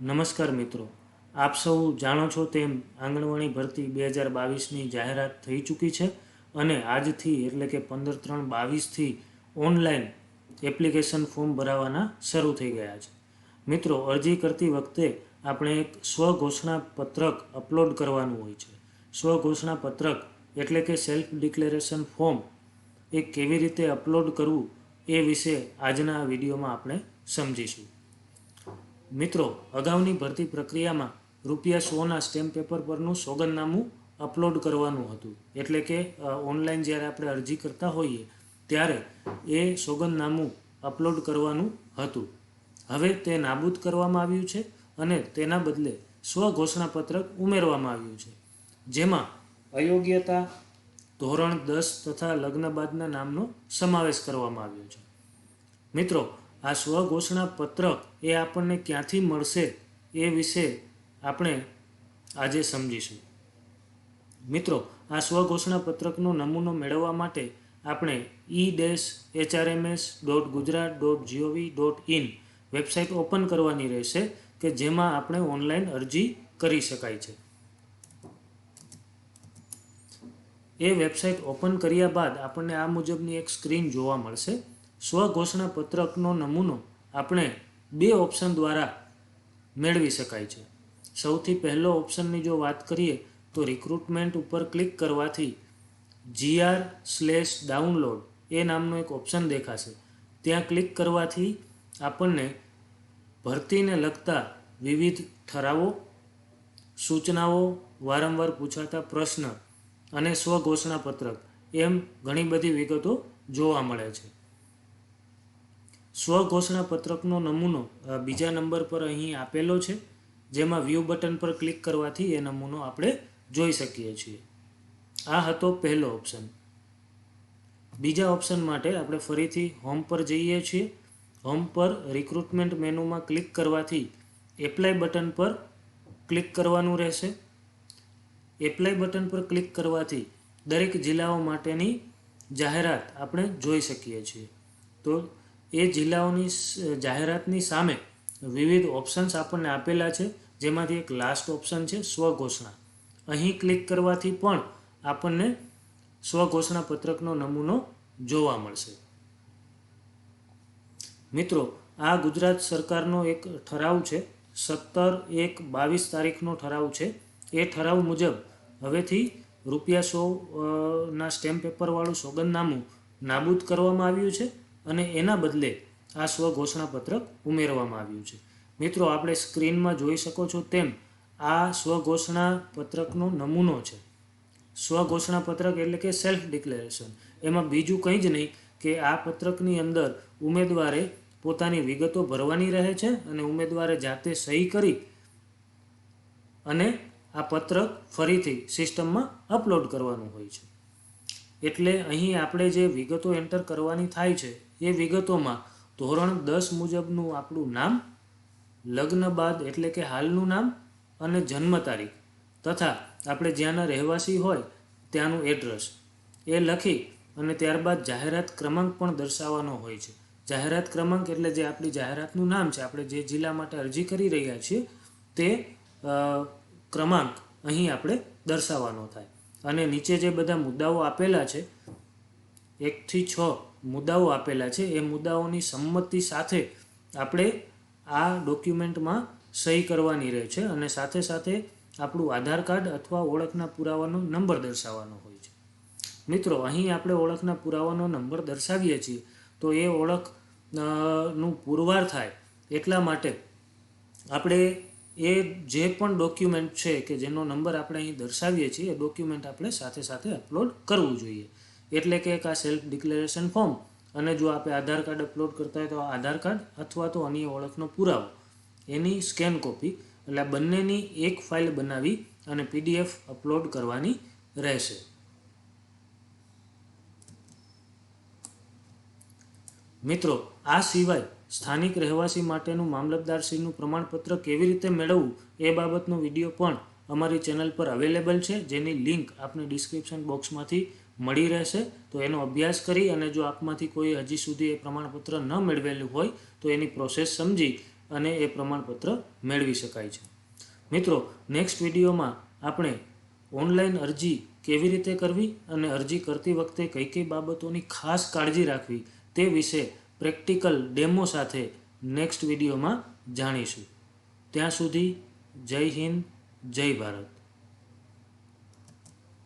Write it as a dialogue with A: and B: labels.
A: નમસ્કાર મિત્રો. આપ સૌ જાણો છો તેમ આંગણવાડી ભરતી બે હજાર બાવીસની જાહેરાત થઈ ચૂકી છે અને આજથી એટલે કે પંદર ત્રણ બાવીસથી ઓનલાઈન એપ્લિકેશન ફોર્મ ભરાવાના શરૂ થઈ ગયા છે. મિત્રો, અરજી કરતી વખતે આપણે એક સ્વઘોષણા પત્રક અપલોડ કરવાનું હોય છે. સ્વઘોષણા પત્રક એટલે કે સેલ્ફ ડિક્લેરેશન ફોર્મ એ કેવી રીતે અપલોડ કરવું એ વિશે આજના વિડીયોમાં આપણે સમજીશું. મિત્રો, અગાઉની ભરતી પ્રક્રિયામાં રૂપિયા સોના સ્ટેમ્પ પેપર પરનું સોગંદનામું અપલોડ કરવાનું હતું. એટલે કે ઓનલાઈન જ્યારે આપણે અરજી કરતા હોઈએ, ત્યારે એ સોગંદનામું અપલોડ કરવાનું હતું. હવે તે નાબૂદ કરવામાં આવ્યું છે અને તેના બદલે સ્વઘોષણા પત્રક ઉમેરવામાં આવ્યું છે. જેમાં અયોગ્યતા, ધોરણ દસ તથા લગ્ન બાદના નામનો સમાવેશ કરવામાં આવ્યો છે. મિત્રો આ સ્વઘોષણા પત્રક એ આપણને ક્યાંથી મળશે એ વિશે આપણે આજે સમજીશું. મિત્રો, આ સ્વઘોષણા પત્રકનો નમૂનો મેળવવા માટે આપણે E dash HRMS dot Gujarat dot GOV dot in website open કરવાની રહેશે કે જેમાં આપણે ઓનલાઈન અરજી કરી શકાય છે. એ વેબસાઇટ ઓપન કર્યા બાદ આપણને આ મુજબની એક સ્ક્રીન જોવા મળશે. સ્વઘોષણા પત્રકનો નમૂનો આપણે બે ઓપ્શન દ્વારા મેળવી શકાય છે. સૌથી પહેલો ઓપ્શનની જો વાત કરીએ તો રિક્રુટમેન્ટ ઉપર ક્લિક કરવાથી જીઆર સ્લેશ ડાઉનલોડ એ નામનો એક ઓપ્શન દેખાશે. ત્યાં ક્લિક કરવાથી આપણને ભરતીને લગતા વિવિધ ઠરાવો, સૂચનાઓ, વારંવાર પૂછાતા પ્રશ્ન અને સ્વઘોષણા પત્રક એમ ઘણી બધી વિગતો જોવા મળે છે. સ્વઘોષણા પત્રકનો નમૂનો બીજા નંબર પર અહીં આપેલો છે, જેમાં વ્યૂ બટન પર ક્લિક કરવાથી એ નમૂનો આપણે જોઈ શકીએ છીએ. આ હતો પહેલો ઓપ્શન. બીજા ઓપ્શન માટે આપણે ફરીથી હોમ પર જઈએ છીએ. હોમ પર રિક્રુટમેન્ટ મેનુમાં ક્લિક કરવાથી એપ્લાય બટન પર ક્લિક કરવાનું રહેશે. એપ્લાય બટન પર ક્લિક કરવાથી દરેક જિલ્લાઓ માટેની જાહેરાત આપણે જોઈ શકીએ છીએ. તો એ જિલ્લાઓની જાહેરાતની સામે વિવિધ ઓપ્શન્સ આપણને આપેલા છે. જેમાંથી એક લાસ્ટ ઓપ્શન છે, સ્વઘોષણા. અહીં ક્લિક કરવાથી પણ આપણને સ્વઘોષણા પત્રકનો નમૂનો જોવા મળશે. મિત્રો, આ ગુજરાત સરકારનો એક ઠરાવ છે. સત્તર એક બાવીસ તારીખનો ઠરાવ છે. એ ઠરાવ મુજબ હવેથી રૂપિયા સો ના સ્ટેમ્પ પેપરવાળું સોગંદનામું નાબૂદ કરવામાં આવ્યું છે. અને એના બદલે આ સ્વઘોષણા પત્રક ઉમેરવામાં આવ્યું છે. મિત્રો, આપણે સ્ક્રીનમાં જોઈ શકો છો તેમ આ સ્વઘોષણા પત્રકનો નમૂનો છે. સ્વઘોષણા પત્રક એટલે કે સેલ્ફ ડિક્લેરેશન એમાં બીજું કંઈ જ નહીં કે આ પત્રકની અંદર ઉમેદવારે પોતાની વિગતો ભરવાની રહે છે અને ઉમેદવારે જાતે સહી કરી અને આ પત્રક ફરીથી સિસ્ટમમાં અપલોડ કરવાનું હોય છે. એટલે અહીં આપણે જે વિગતો એન્ટર કરવાની થાય છે એ વિગતોમાં ધોરણ દસ મુજબનું આપણું નામ, લગ્ન બાદ એટલે કે હાલનું નામ અને જન્મ તારીખ તથા આપણે જ્યાંના રહેવાસી હોય ત્યાંનું એડ્રેસ એ લખી અને ત્યારબાદ જાહેરાત ક્રમાંક પણ દર્શાવવાનો હોય છે. જાહેરાત ક્રમાંક એટલે જે આપણી જાહેરાતનું નામ છે, આપણે જે જિલ્લા માટે અરજી કરી રહ્યા છીએ તે ક્રમાંક અહીં આપણે દર્શાવવાનો થાય. અને નીચે જે બધા મુદ્દાઓ આપેલા છે એકથી છ મુદ્દાઓ આપેલા છે. એ મુદ્દાઓની સંમતિ સાથે આપણે આ ડોક્યુમેન્ટમાં સહી કરવાની રહે છે અને સાથે સાથે આપણું આધાર કાર્ડ અથવા ઓળખના પુરાવાનો નંબર દર્શાવવાનો હોય છે. મિત્રો, અહીં આપણે ઓળખના પુરાવાનો નંબર દર્શાવીએ છીએ. તો એ ઓળખનું પુરવાર થાય એટલા માટે આપણે એ જે પણ ડોક્યુમેન્ટ છે કે જેનો નંબર આપણે અહીં દર્શાવીએ છીએ, એ ડોક્યુમેન્ટ આપણે સાથે સાથે અપલોડ કરવું જોઈએ. એટલે કે એક આ સેલ્ફ ડિક્લેરેશન ફોર્મ અને જો આપણે આધાર કાર્ડ અપલોડ કરતા હોય તો આધાર કાર્ડ અથવા તો અન્ય ઓળખનો પુરાવો. એની સ્કેન કોપી એટલે આ બંનેની એક ફાઇલ બનાવી અને પીડીએફ અપલોડ કરવાની રહેશે. મિત્રો, આ સિવાય સ્થાનિક રહેવાસી માટેનું મામલતદારશ્રીનું પ્રમાણપત્ર કેવી રીતે મેળવવું એ બાબતનો વીડિયો પણ અમારી ચેનલ પર અવેલેબલ છે, જેની લિંક આપને ડિસ્ક્રિપ્શન બોક્સમાંથી મળી રહેશે. તો એનો અભ્યાસ કરી અને જો આપમાંથી કોઈ હજી સુધી એ પ્રમાણપત્ર ન મેળવેલું હોય, તો એની પ્રોસેસ સમજી અને એ પ્રમાણપત્ર મેળવી શકાય છે. મિત્રો નેક્સ્ટ વિડીયોમાં આપણે ઓનલાઈન અરજી કેવી રીતે કરવી અને અરજી કરતી વખતે કઈ કઈ બાબતોની ખાસ કાળજી રાખવી, તે વિશે પ્રેક્ટિકલ ડેમો સાથે નેક્સ્ટ વિડીયોમાં જાણીશું. ત્યાં સુધી જય હિન્દ. જય ભારત.